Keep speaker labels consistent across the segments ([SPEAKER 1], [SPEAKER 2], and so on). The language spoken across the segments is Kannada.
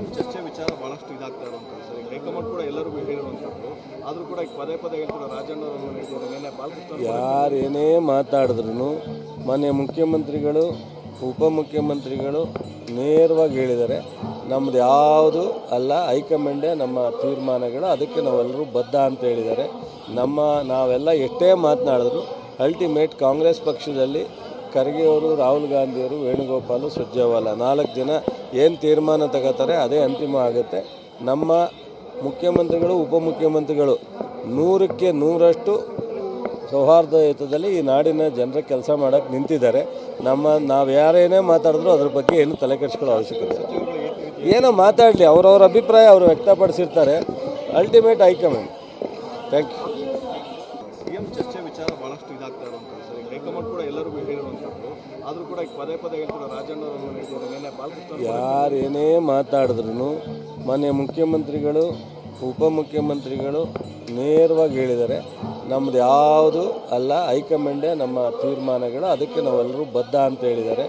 [SPEAKER 1] ಸಿಎಂ ಚರ್ಚೆ ವಿಚಾರ ಬಹಳಷ್ಟು ಇದಾಗ್ತಾ ಇರುವಂಥದ್ದು. ಸರ್ ಈಗ ಹೈಕಮಾಂಡ್ ಕೂಡ ಎಲ್ಲರಿಗೂ ಹೇಳಿರುವಂಥದ್ದು. ಆದರೂ ಕೂಡ ಈಗ ಪದೇ ಪದೇ ಹೇಳ್ತಾರೆ ರಾಜಣ್ಣ ಅವರನ್ನು ಹೇಳಿದ್ದಾರೆ ನಿನ್ನೆ ಬಾಲಕೃಷ್ಣ
[SPEAKER 2] ಯಾರೇನೇ ಮಾತಾಡಿದ್ರು ಮಾನ್ಯ ಮುಖ್ಯಮಂತ್ರಿಗಳು, ಉಪಮುಖ್ಯಮಂತ್ರಿಗಳು ನೇರವಾಗಿ ಹೇಳಿದ್ದಾರೆ. ನಮ್ಮದು ಯಾವುದು ಅಲ್ಲ, ಹೈಕಮಾಂಡೇ ನಮ್ಮ ತೀರ್ಮಾನಗಳು, ಅದಕ್ಕೆ ನಾವೆಲ್ಲರೂ ಬದ್ಧ ಅಂತ ಹೇಳಿದ್ದಾರೆ. ನಮ್ಮ ನಾವೆಲ್ಲ ಎಷ್ಟೇ ಮಾತನಾಡಿದ್ರು ಅಲ್ಟಿಮೇಟ್ ಕಾಂಗ್ರೆಸ್ ಪಕ್ಷದಲ್ಲಿ ಖರ್ಗೆಯವರು ರಾಹುಲ್ ಗಾಂಧಿಯವರು ವೇಣುಗೋಪಾಲು ಸುರ್ಜೇವಾಲ ನಾಲ್ಕು ಜನ ಏನು ತೀರ್ಮಾನ ತಗೋತಾರೆ ಅದೇ ಅಂತಿಮ ಆಗುತ್ತೆ. ನಮ್ಮ ಮುಖ್ಯಮಂತ್ರಿಗಳು, ಉಪಮುಖ್ಯಮಂತ್ರಿಗಳು ನೂರಕ್ಕೆ ನೂರಷ್ಟು ಸೌಹಾರ್ದಯುತದಲ್ಲಿ ಈ ನಾಡಿನ ಜನರ ಕೆಲಸ ಮಾಡೋಕ್ಕೆ ನಿಂತಿದ್ದಾರೆ. ನಮ್ಮ ನಾವು ಯಾರೇನೇ ಮಾತಾಡಿದ್ರು ಅದ್ರ ಬಗ್ಗೆ ಏನು ತಲೆ ಕೆಡಿಸ್ಕೊಳ್ಳೋ ಅವಶ್ಯಕತೆ. ಏನೋ ಮಾತಾಡಲಿ, ಅವರವ್ರ ಅಭಿಪ್ರಾಯ ಅವರು ವ್ಯಕ್ತಪಡಿಸಿರ್ತಾರೆ. Ultimate high command thank you
[SPEAKER 1] CM ಚರ್ಚೆ ವಿಚಾರ ಬಹಳಷ್ಟು ಇದಾಗ್ತಾ ಇರುವಂಥದ್ದು ಸರ್ ಈಗ ಹೈಕಮಾಂಡ್ ಕೂಡ ಎಲ್ಲರಿಗೂ ಹೇಳಿರುವಂಥದ್ದು. ಆದರೂ ಕೂಡ ಈಗ ಪದೇ ಪದೇ ಹೇಳ್ತಾರೆ ರಾಜಣ್ಣವರು
[SPEAKER 2] ಯಾರೇನೇ ಮಾತಾಡಿದ್ರು ಮಾನ್ಯ ಮುಖ್ಯಮಂತ್ರಿಗಳು, ಉಪಮುಖ್ಯಮಂತ್ರಿಗಳು ನೇರವಾಗಿ ಹೇಳಿದ್ದಾರೆ. ನಮ್ಮದು ಯಾವುದು ಅಲ್ಲ, ಹೈಕಮಾಂಡೇ ನಮ್ಮ ತೀರ್ಮಾನಗಳು. ಅದಕ್ಕೆ ನಾವೆಲ್ಲರೂ ಬದ್ಧ ಅಂತ ಹೇಳಿದ್ದಾರೆ.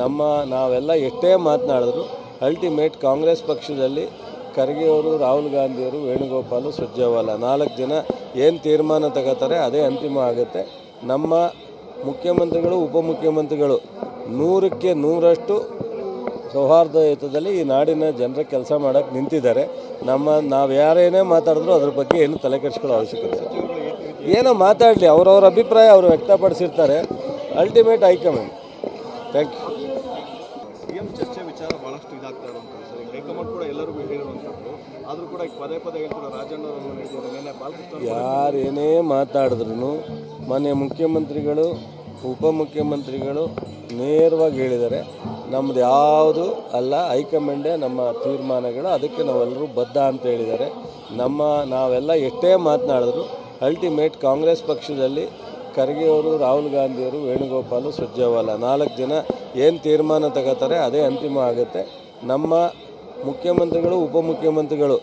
[SPEAKER 2] ನಮ್ಮ ನಾವೆಲ್ಲ ಎಷ್ಟೇ ಮಾತನಾಡಿದ್ರು ಅಲ್ಟಿಮೇಟ್ ಕಾಂಗ್ರೆಸ್ ಪಕ್ಷದಲ್ಲಿ ಖರ್ಗೆಯವರು, ರಾಹುಲ್ ಗಾಂಧಿಯವರು, ವೇಣುಗೋಪಾಲು ಸುರ್ಜೇವಾಲ ನಾಲ್ಕು ಜನ ಏನು ತೀರ್ಮಾನ ತಗೋತಾರೆ ಅದೇ ಅಂತಿಮ ಆಗುತ್ತೆ. ನಮ್ಮ ಮುಖ್ಯಮಂತ್ರಿಗಳು, ಉಪಮುಖ್ಯಮಂತ್ರಿಗಳು. ನೂರಕ್ಕೆ ನೂರಷ್ಟು ಸೌಹಾರ್ದಯುತದಲ್ಲಿ ಈ ನಾಡಿನ ಜನರ ಕೆಲಸ ಮಾಡೋಕ್ಕೆ ನಿಂತಿದ್ದಾರೆ. ನಮ್ಮ, ನಾವು ಯಾರೇನೇ ಮಾತಾಡಿದ್ರು ಅದ್ರ ಬಗ್ಗೆ ಏನು ತಲೆ ಕೆಡಿಸ್ಕೊಳ್ಳೋ ಅವಶ್ಯಕತೆ. ಏನೋ ಮಾತಾಡಲಿ, ಅವರವ್ರ ಅಭಿಪ್ರಾಯ ಅವರು ವ್ಯಕ್ತಪಡಿಸಿರ್ತಾರೆ. Ultimate high command thank you
[SPEAKER 1] ಬಹಳಷ್ಟು ಇರುವಂಥ ಸರ್ ಹೈಕಮಾಂಡ್ ಕೂಡ ಎಲ್ಲರಿಗೂ ಹೇಳಿರುವಂಥದ್ದು ಆದರೂ ಕೂಡ ಈಗ ಪದೇ ಪದೇ ಹೇಳ್ತಾರೆ ರಾಜಣ್ಣ
[SPEAKER 2] ಯಾರೇನೇ ಮಾತಾಡಿದ್ರು ಮಾನ್ಯ ಮುಖ್ಯಮಂತ್ರಿಗಳು, ಉಪಮುಖ್ಯಮಂತ್ರಿಗಳು ನೇರವಾಗಿ ಹೇಳಿದ್ದಾರೆ. ನಮ್ಮದು ಯಾವುದು ಅಲ್ಲ, ಹೈಕಮಾಂಡೇ ನಮ್ಮ ತೀರ್ಮಾನಗಳು. ಅದಕ್ಕೆ ನಾವೆಲ್ಲರೂ ಬದ್ಧ ಅಂತ ಹೇಳಿದ್ದಾರೆ. ನಮ್ಮ ನಾವೆಲ್ಲ ಎಷ್ಟೇ ಮಾತನಾಡಿದ್ರು ಅಲ್ಟಿಮೇಟ್ ಕಾಂಗ್ರೆಸ್ ಪಕ್ಷದಲ್ಲಿ ಖರ್ಗೆಯವರು, ರಾಹುಲ್ ಗಾಂಧಿಯವರು, ವೇಣುಗೋಪಾಲು ಸುರ್ಜೇವಾಲ ನಾಲ್ಕು ಜನ ಏನು ತೀರ್ಮಾನ ತಗೋತಾರೆ ಅದೇ ಅಂತಿಮ ಆಗುತ್ತೆ. ನಮ್ಮ ಮುಖ್ಯಮಂತ್ರಿಗಳು, ಉಪಮುಖ್ಯಮಂತ್ರಿಗಳು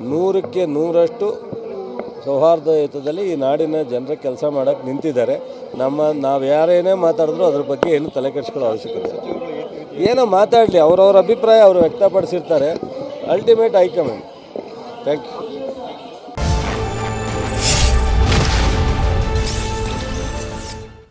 [SPEAKER 2] ನೂರಕ್ಕೆ ನೂರಷ್ಟು ಸೌಹಾರ್ದಯುತದಲ್ಲಿ ಈ ನಾಡಿನ ಜನರ ಕೆಲಸ ಮಾಡೋಕ್ಕೆ ನಿಂತಿದ್ದಾರೆ. ನಮ್ಮ ನಾವು ಯಾರೇನೇ ಮಾತಾಡಿದ್ರು ಅದ್ರ ಬಗ್ಗೆ ಏನು ತಲೆ ಕೆಡಿಸ್ಕೊಳ್ಳೋ ಅವಶ್ಯಕತೆ. ಏನೋ ಮಾತಾಡಲಿ, ಅವರವ್ರ ಅಭಿಪ್ರಾಯ ಅವರು ವ್ಯಕ್ತಪಡಿಸಿರ್ತಾರೆ. Ultimate high command thank you